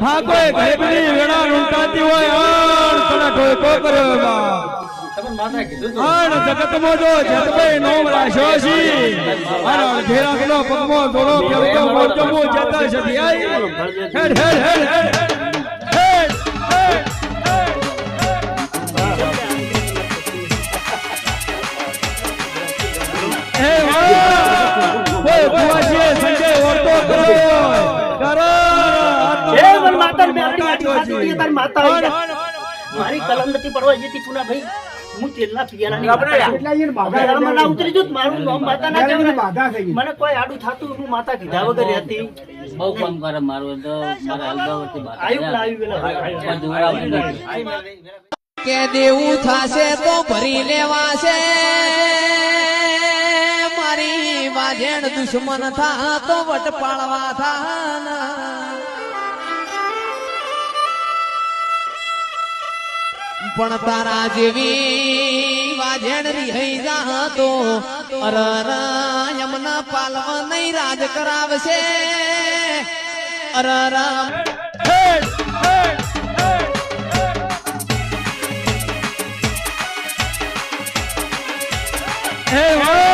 હા કોઈ ગરીબની વેળા લૂંટાતી હોય, અણ તને ઢોકો કર્યો એમાં. અણ જગતમાં જો જતભાઈ નોમ રાખ્યો છી અણ ઘેરા કિલો પગમો દોડો કેવતો મોટો મો જતા હેડ હેડ હેડ હેડ હેડ. તારી માતા આવી. મારી કલમ નથી પડવા જેથી પુના ભાઈ. હું તેલના પિયારાની માતા. પેલા મને ઉતરી જુત, મારું નામ માતા ના કહેવાય. મને કોઈ આડું થાતું હું માતા કીધા વગર રહેતી. બહુ કામ કરે મારું તો. મારા હલગાવતી વાત આવ્યું ને આવ્યું પેલા. બધું આવડી કે દેવું થાશે તો ભરી લેવાશે. મારી વાજેણ દુશ્મન થા તો વટ પાળવા થા પણ તારા જેવી વાજેણ હઈ જા તો અરર યમના પાલવ નહીં રાજ કરાવશે અરર હે